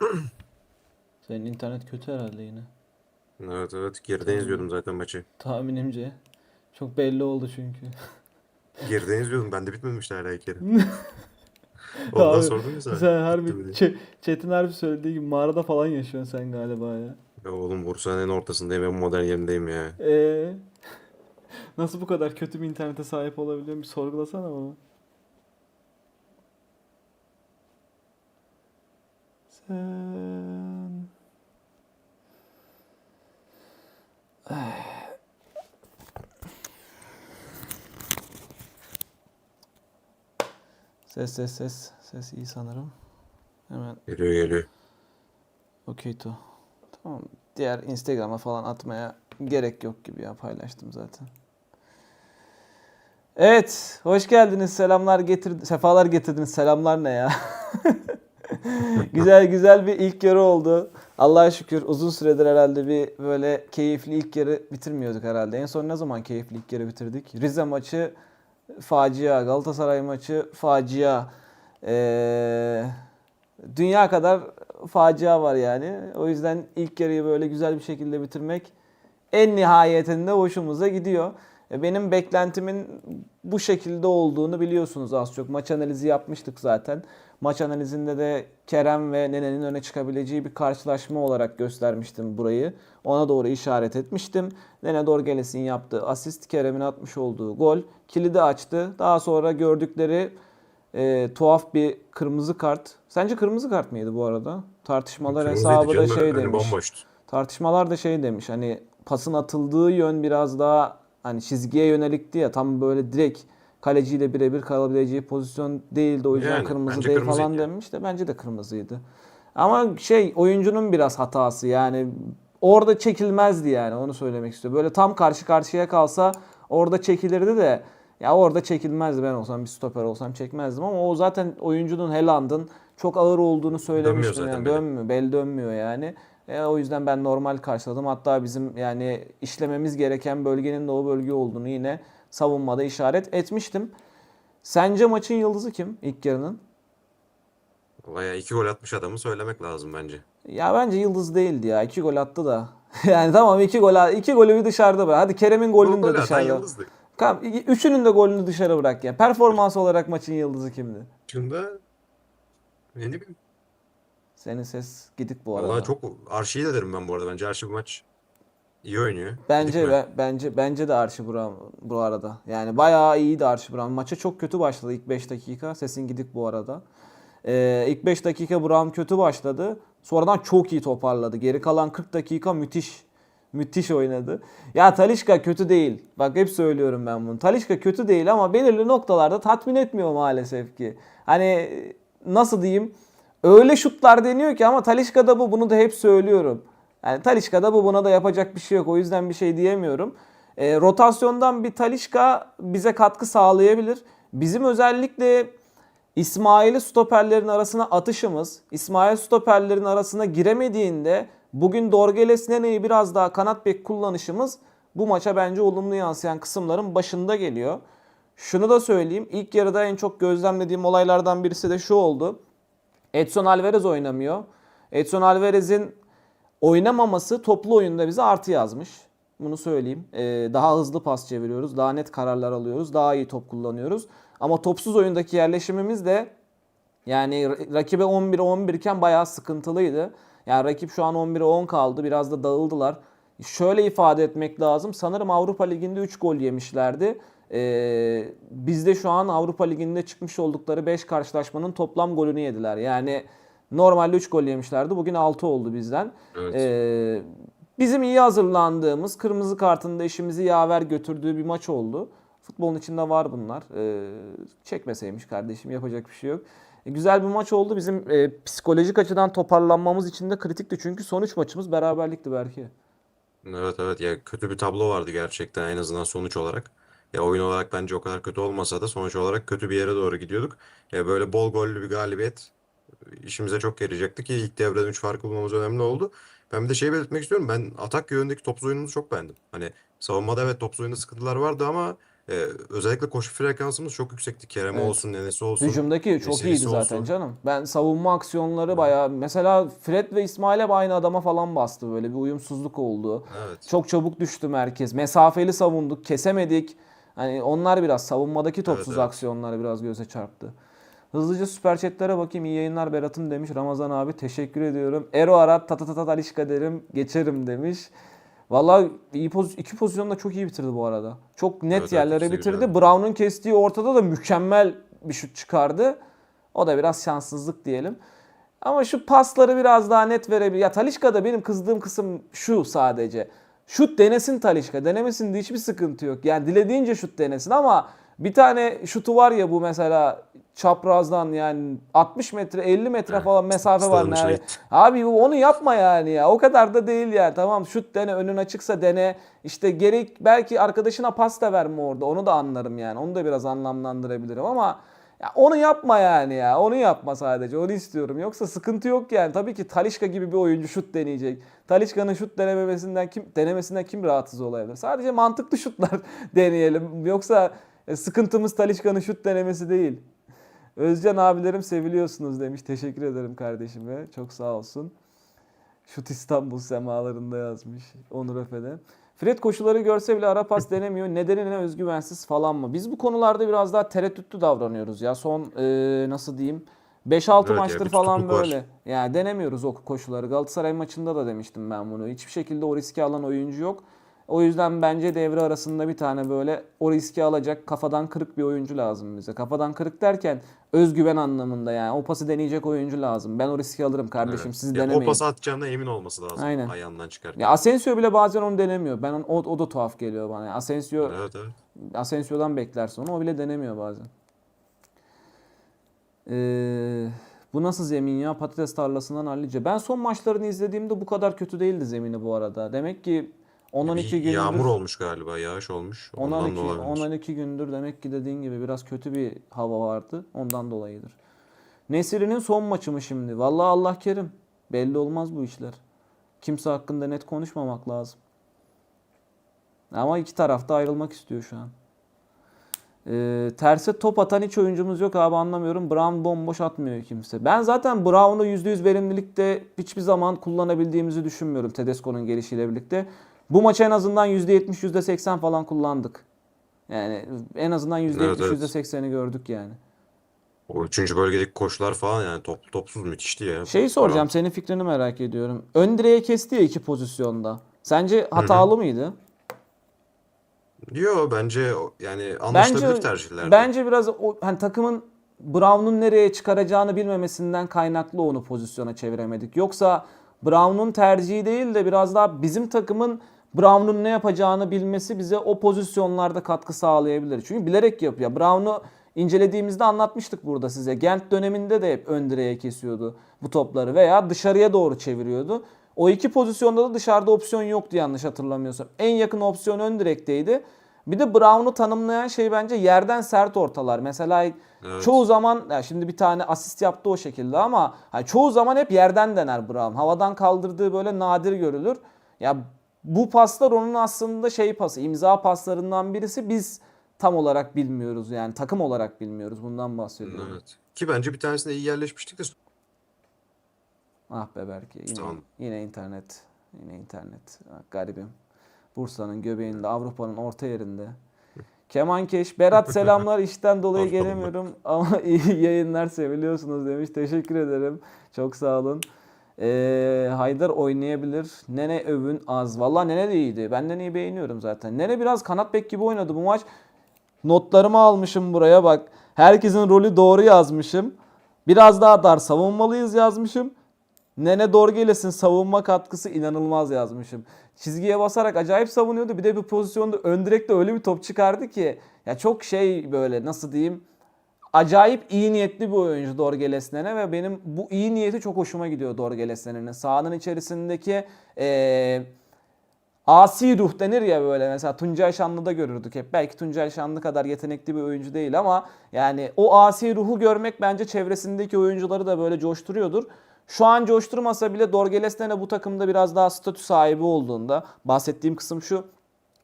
Senin internet kötü herhalde yine. Evet evet geriden izliyordum zaten maçı. Tahminimce. Çok belli oldu çünkü. Geriden izliyordum. Ben de bitmemişti hala yarı. Ondan Abi, sordum ya sana. Sen harbi. Ç- Çetin harbi söylediği gibi mağarada falan yaşıyorsun sen galiba ya. Ya oğlum Bursa'nın en ortasındayım en modern yerindeyim ya. Ee, nasıl bu kadar kötü bir internete sahip olabiliyorum bir sorgulasana bana. Sen... Ses ses ses. Ses iyi sanırım. Hemen Geliyor geliyor. okey to. Tamam. Diğer Instagram'a falan atmaya gerek yok gibi ya paylaştım zaten. Evet, hoş geldiniz. Selamlar getir sefalar getirdiniz. Selamlar ne ya? güzel güzel bir ilk yarı oldu. Allah'a şükür uzun süredir herhalde bir böyle keyifli ilk yarı bitirmiyorduk herhalde. En son ne zaman keyifli ilk yarı bitirdik? Rize maçı facia, Galatasaray maçı facia. Ee, dünya kadar facia var yani. O yüzden ilk yarıyı böyle güzel bir şekilde bitirmek en nihayetinde hoşumuza gidiyor. E, Benim beklentimin bu şekilde olduğunu biliyorsunuz az çok. Maç analizi yapmıştık zaten. Maç analizinde de Kerem ve Nene'nin öne çıkabileceği bir karşılaşma olarak göstermiştim burayı. Ona doğru işaret etmiştim. Nene Dorgeles'in yaptığı asist, Kerem'in atmış olduğu gol kilidi açtı. Daha sonra gördükleri e, tuhaf bir kırmızı kart. Sence kırmızı kart mıydı bu arada? Tartışmalar Kırmızıydı hesabı da şey önü demiş. bomboştu. Tartışmalar da şey demiş hani pasın atıldığı yön biraz daha hani çizgiye yönelikti ya tam böyle direkt kaleciyle birebir kalabileceği pozisyon değildi o yüzden Yani, kırmızı değil kırmızıydı falan demiş de bence de kırmızıydı. Ama şey oyuncunun biraz hatası yani orada çekilmezdi yani onu söylemek istiyorum. Böyle tam karşı karşıya kalsa orada çekilirdi de ya orada çekilmezdi ben olsam bir stoper olsam çekmezdim ama o zaten oyuncunun Heland'ın çok ağır olduğunu söylemiştim yani beli. dönmüyor bel dönmüyor yani. E, o yüzden ben normal karşıladım. Hatta bizim yani işlememiz gereken bölgenin de o bölge olduğunu yine savunmada işaret etmiştim. Sence maçın yıldızı kim ilk yarının? Valla iki gol atmış adamı söylemek lazım bence. Ya bence yıldız değildi ya. İki gol attı da. yani tamam iki gol iki golü bir dışarıda bırak. Hadi Kerem'in golünü Gol de dışarıda. Tamam, üçünün de golünü dışarı bırak ya. Performans olarak maçın yıldızı kimdi? Şunda ne bileyim. Senin ses gidik bu arada. Valla çok Arşi'yi de derim ben bu arada. Bence Arşi bu maç iyi oynuyor. Bence be- bence bence de Archie Brown bu arada. Yani bayağı iyiydi Archie Brown. Maça çok kötü başladı ilk 5 dakika. Sesin gidik bu arada. Ee, ilk 5 dakika Brown kötü başladı. Sonradan çok iyi toparladı. Geri kalan 40 dakika müthiş. Müthiş oynadı. Ya Talişka kötü değil. Bak hep söylüyorum ben bunu. Talişka kötü değil ama belirli noktalarda tatmin etmiyor maalesef ki. Hani nasıl diyeyim? Öyle şutlar deniyor ki ama Talişka'da bu bunu da hep söylüyorum. Yani Talişka'da bu buna da yapacak bir şey yok. O yüzden bir şey diyemiyorum. E, rotasyondan bir Talişka bize katkı sağlayabilir. Bizim özellikle İsmail'i stoperlerin arasına atışımız, İsmail stoperlerin arasına giremediğinde bugün Dorgeles Nene'yi biraz daha kanat bek kullanışımız bu maça bence olumlu yansıyan kısımların başında geliyor. Şunu da söyleyeyim. İlk yarıda en çok gözlemlediğim olaylardan birisi de şu oldu. Edson Alvarez oynamıyor. Edson Alvarez'in oynamaması toplu oyunda bize artı yazmış. Bunu söyleyeyim. Ee, daha hızlı pas çeviriyoruz. Daha net kararlar alıyoruz. Daha iyi top kullanıyoruz. Ama topsuz oyundaki yerleşimimiz de yani ra- rakibe 11'e 11 iken bayağı sıkıntılıydı. Yani rakip şu an 11'e 10 kaldı. Biraz da dağıldılar. Şöyle ifade etmek lazım. Sanırım Avrupa Ligi'nde 3 gol yemişlerdi. Ee, bizde şu an Avrupa Ligi'nde çıkmış oldukları 5 karşılaşmanın toplam golünü yediler. Yani normalde 3 gol yemişlerdi. Bugün 6 oldu bizden. Evet. Ee, bizim iyi hazırlandığımız, kırmızı kartında işimizi yaver götürdüğü bir maç oldu. Futbolun içinde var bunlar. Ee, çekmeseymiş kardeşim yapacak bir şey yok. E, güzel bir maç oldu. Bizim e, psikolojik açıdan toparlanmamız için de kritikti. Çünkü son 3 maçımız beraberlikti belki. Evet evet ya kötü bir tablo vardı gerçekten en azından sonuç olarak. Ya oyun olarak bence o kadar kötü olmasa da sonuç olarak kötü bir yere doğru gidiyorduk. Ya böyle bol gollü bir galibiyet işimize çok yarayacaktı ki ilk devreden 3 fark bulmamız önemli oldu. Ben bir de şey belirtmek istiyorum. Ben atak yönündeki topsuz oyunumuzu çok beğendim. Hani savunmada evet topsuz oyunda sıkıntılar vardı ama e, özellikle koşu frekansımız çok yüksekti. Kerem Evet. olsun, Nenesi olsun, Hücumdaki çok iyiydi zaten olsun. canım. Ben savunma aksiyonları bayağı mesela Fred ve İsmail hep aynı adama falan bastı böyle bir uyumsuzluk oldu. Evet. Çok çabuk düştü merkez. Mesafeli savunduk, kesemedik. Hani onlar biraz savunmadaki topsuz evet. aksiyonlar biraz göze çarptı. Hızlıca süper chatlere bakayım. İyi yayınlar Berat'ım demiş. Ramazan abi teşekkür ediyorum. Ero Arat ta ta ta ta Talişka derim. Geçerim demiş. Vallahi iyi poz iki pozisyonda çok iyi bitirdi bu arada. Çok net Evet, yerlere de bitirdi. güzel. Brown'un kestiği ortada da mükemmel bir şut çıkardı. O da biraz şanssızlık diyelim. Ama şu pasları biraz daha net verebilir. Ya Talişka'da benim kızdığım kısım şu sadece. Şut denesin Talişka. Denemesinde hiçbir sıkıntı yok. Yani dilediğince şut denesin ama bir tane şutu var ya bu mesela çaprazdan yani 60 metre 50 metre Evet, falan mesafe var. Yani. gitti. Abi onu yapma yani ya. O kadar da değil yani. Tamam şut dene önün açıksa dene. İşte gerek belki arkadaşına pas da verme orada. Onu da anlarım yani. Onu da biraz anlamlandırabilirim ama ya onu yapma yani ya. Onu yapma sadece. Onu istiyorum. Yoksa sıkıntı yok yani. Tabii ki Talişka gibi bir oyuncu şut deneyecek. Talişka'nın şut denememesinden kim denemesinden kim rahatsız olabilir? Sadece mantıklı şutlar deneyelim. Yoksa e, sıkıntımız Talişka'nın şut denemesi değil. Özcan abilerim seviliyorsunuz demiş. Teşekkür ederim kardeşime. Çok sağ olsun. Şut İstanbul semalarında yazmış Onur Efe'de. Fred koşuları görse bile ara pas denemiyor. Nedeni ne özgüvensiz falan mı? Biz bu konularda biraz daha tereddütlü davranıyoruz ya. Son e, nasıl diyeyim 5-6 Evet ya, maçtır bir falan tutukluk var. böyle. Yani denemiyoruz o koşuları. Galatasaray maçında da demiştim ben bunu. Hiçbir şekilde o riski alan oyuncu yok. O yüzden bence devre arasında bir tane böyle o riski alacak kafadan kırık bir oyuncu lazım bize. Kafadan kırık derken özgüven anlamında yani. O pası deneyecek oyuncu lazım. Ben o riski alırım kardeşim Evet. siz Ya denemeyin. o pası atacağına emin olması lazım Aynen. ayağından çıkarken. Ya Asensio bile bazen onu denemiyor. Ben o, o da tuhaf geliyor bana. Yani Asensio Evet evet. Asensio'dan beklersin onu. O bile denemiyor bazen. Ee, bu nasıl zemin ya? Patates tarlasından hallice. Ben son maçlarını izlediğimde bu kadar kötü değildi zemini bu arada. Demek ki 10-12 Bir gündür yağmur olmuş galiba, yağış olmuş. Ondan 10-12 da olabilir. 10-12 gündür demek ki dediğin gibi biraz kötü bir hava vardı. Ondan dolayıdır. Nesiri'nin son maçı mı şimdi? Vallahi Allah kerim. Belli olmaz bu işler. Kimse hakkında net konuşmamak lazım. Ama iki taraf da ayrılmak istiyor şu an. Ee, terse top atan hiç oyuncumuz yok abi anlamıyorum. Brown bomboş atmıyor kimse. Ben zaten Brown'u %100 verimlilikte hiçbir zaman kullanabildiğimizi düşünmüyorum Tedesco'nun gelişiyle birlikte. Bu maç en azından %70 %80 falan kullandık. Yani en azından %70 Evet, evet. %80'i gördük yani. O üçüncü bölgedeki koşular falan yani top topsuz müthişti ya. Şeyi soracağım Brown. senin fikrini merak ediyorum. Ön direğe kesti ya iki pozisyonda. Sence hatalı mıydı? Yo bence yani anlaşılabilir tercihlerdi. Bence biraz o hani takımın Brown'un nereye çıkaracağını bilmemesinden kaynaklı onu pozisyona çeviremedik. Yoksa Brown'un tercihi değil de biraz daha bizim takımın Brown'un ne yapacağını bilmesi bize o pozisyonlarda katkı sağlayabilir. Çünkü bilerek yapıyor. Brown'u incelediğimizde anlatmıştık burada size. Gent döneminde de hep ön direğe kesiyordu bu topları veya dışarıya doğru çeviriyordu. O iki pozisyonda da dışarıda opsiyon yoktu yanlış hatırlamıyorsam. En yakın opsiyon ön direkteydi. Bir de Brown'u tanımlayan şey bence yerden sert ortalar. Mesela Evet. çoğu zaman ya şimdi bir tane asist yaptı o şekilde ama hani çoğu zaman hep yerden dener Brown. Havadan kaldırdığı böyle nadir görülür. Ya bu paslar onun aslında şey pası, imza paslarından birisi. Biz tam olarak bilmiyoruz yani takım olarak bilmiyoruz. Bundan bahsediyorum. Evet. Ki bence bir tanesinde iyi yerleşmiştik de Ah be belki yine, Tamam. yine internet. Yine internet. Ah, garibim. Bursa'nın göbeğinde, Avrupa'nın orta yerinde. Kemankeş, Berat selamlar işten dolayı gelemiyorum ama iyi yayınlar seviliyorsunuz demiş. Teşekkür ederim. Çok sağ olun. Ee, Haydar oynayabilir. Nene övün az. Valla Nene de iyiydi. Ben Nene'yi beğeniyorum zaten. Nene biraz kanat bek gibi oynadı bu maç. Notlarımı almışım buraya bak. Herkesin rolü doğru yazmışım. Biraz daha dar savunmalıyız yazmışım. Nene Dorgeles'in savunma katkısı inanılmaz yazmışım. Çizgiye basarak acayip savunuyordu. Bir de bir pozisyonda ön direkte öyle bir top çıkardı ki ya çok şey böyle nasıl diyeyim acayip iyi niyetli bir oyuncu Dorgeles Nene ve benim bu iyi niyeti çok hoşuma gidiyor Dorgeles Nene'nin. Sahanın içerisindeki eee asi ruh denir ya böyle mesela Tuncay Şanlı'da görürdük hep. Belki Tuncay Şanlı kadar yetenekli bir oyuncu değil ama yani o asi ruhu görmek bence çevresindeki oyuncuları da böyle coşturuyordur. Şu an coşturmasa bile Dorgeles Nene bu takımda biraz daha statü sahibi olduğunda bahsettiğim kısım şu.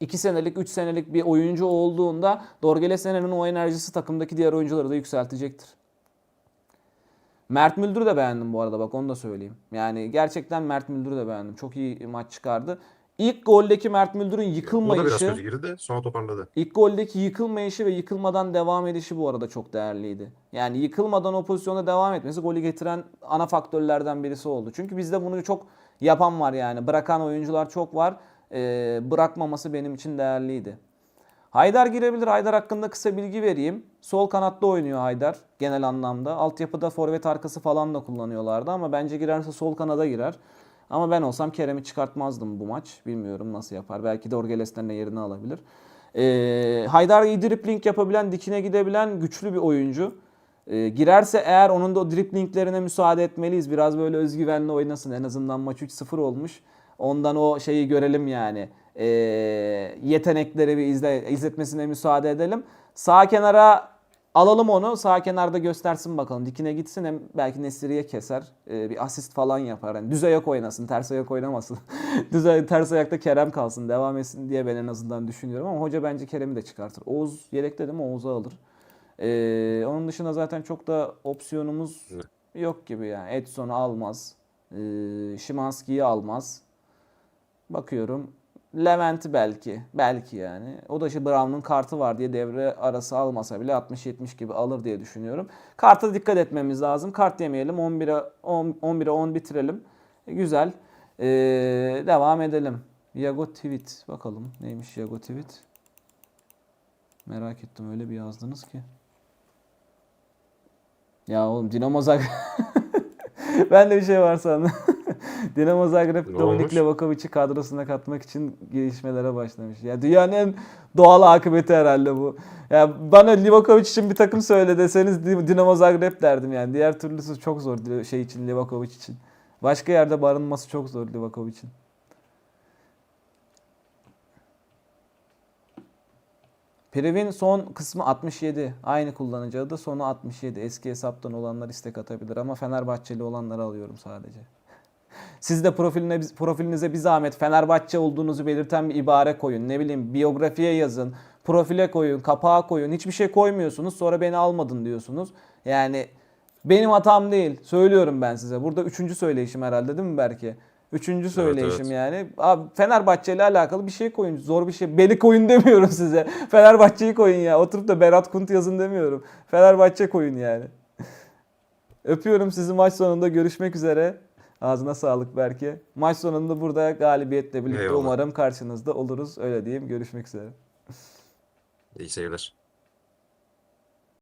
2 senelik, 3 senelik bir oyuncu olduğunda Dorgele Sene'nin o enerjisi takımdaki diğer oyuncuları da yükseltecektir. Mert Müldür'ü de beğendim bu arada bak onu da söyleyeyim. Yani gerçekten Mert Müldür'ü de beğendim. Çok iyi maç çıkardı. İlk goldeki Mert Müldür'ün O da biraz yıkılmayışı, kötü girdi. Sonra toparladı. ilk goldeki yıkılmayışı ve yıkılmadan devam edişi bu arada çok değerliydi. Yani yıkılmadan o pozisyonda devam etmesi golü getiren ana faktörlerden birisi oldu. Çünkü bizde bunu çok yapan var yani. Bırakan oyuncular çok var. Ee, bırakmaması benim için değerliydi. Haydar girebilir. Haydar hakkında kısa bilgi vereyim. Sol kanatta oynuyor Haydar genel anlamda. Altyapıda forvet arkası falan da kullanıyorlardı ama bence girerse sol kanada girer. Ama ben olsam Kerem'i çıkartmazdım bu maç. Bilmiyorum nasıl yapar. Belki de Orgeles'ten yerini alabilir. Ee, Haydar iyi dripling yapabilen, dikine gidebilen güçlü bir oyuncu. Ee, girerse eğer onun da o driplinglerine müsaade etmeliyiz. Biraz böyle özgüvenli oynasın. En azından maç 3-0 olmuş. Ondan o şeyi görelim yani. Ee, yetenekleri bir izle, izletmesine müsaade edelim. Sağ kenara alalım onu. Sağ kenarda göstersin bakalım. Dikine gitsin hem belki Nesiri'ye keser. Ee, bir asist falan yapar. Yani düz ayak oynasın. Ters ayak oynamasın. düz ayak, ters ayakta Kerem kalsın. Devam etsin diye ben en azından düşünüyorum. Ama hoca bence Kerem'i de çıkartır. Oğuz yedekte değil mi? Oğuz'u alır. Ee, onun dışında zaten çok da opsiyonumuz yok gibi yani. Edson'u almaz. Ee, Şimanski'yi almaz. Bakıyorum. Levent'i belki. Belki yani. O da işte Brown'un kartı var diye devre arası almasa bile 60-70 gibi alır diye düşünüyorum. Karta dikkat etmemiz lazım. Kart yemeyelim. 11'e 10, 11'e 10 bitirelim. E, güzel. Ee, devam edelim. Yago tweet. Bakalım neymiş Yago tweet. Merak ettim öyle bir yazdınız ki. Ya oğlum Dinamo Zagreb. ben de bir şey var sandım. Dinamo Zagreb Ne Dominik? Livakovic'i kadrosuna katmak için gelişmelere başlamış. Ya dünyanın en doğal akıbeti herhalde bu. Ya bana Livakovic için bir takım söyle deseniz Di- Dinamo Zagreb derdim yani. Diğer türlüsü çok zor şey için Livakovic için. Başka yerde barınması çok zor Livakovic'in. Prev'in son kısmı 67. Aynı kullanıcı adı sonu 67. Eski hesaptan olanlar istek atabilir ama Fenerbahçeli olanları alıyorum sadece. Siz de profiline, profilinize bir zahmet Fenerbahçe olduğunuzu belirten bir ibare koyun. Ne bileyim biyografiye yazın, profile koyun, kapağa koyun. Hiçbir şey koymuyorsunuz sonra beni almadın diyorsunuz. Yani benim hatam değil. Söylüyorum ben size. Burada üçüncü söyleyişim herhalde değil mi Berke? Üçüncü söyleyişim evet. yani. Abi Fenerbahçe ile alakalı bir şey koyun. Zor bir şey. Beni koyun demiyorum size. Fenerbahçe'yi koyun ya. Oturup da Berat Kunt yazın demiyorum. Fenerbahçe koyun yani. Öpüyorum sizi maç sonunda görüşmek üzere. Ağzına sağlık Berke. Maç sonunda burada galibiyetle birlikte Eyvallah. umarım karşınızda oluruz. Öyle diyeyim. Görüşmek üzere. İyi seyirler.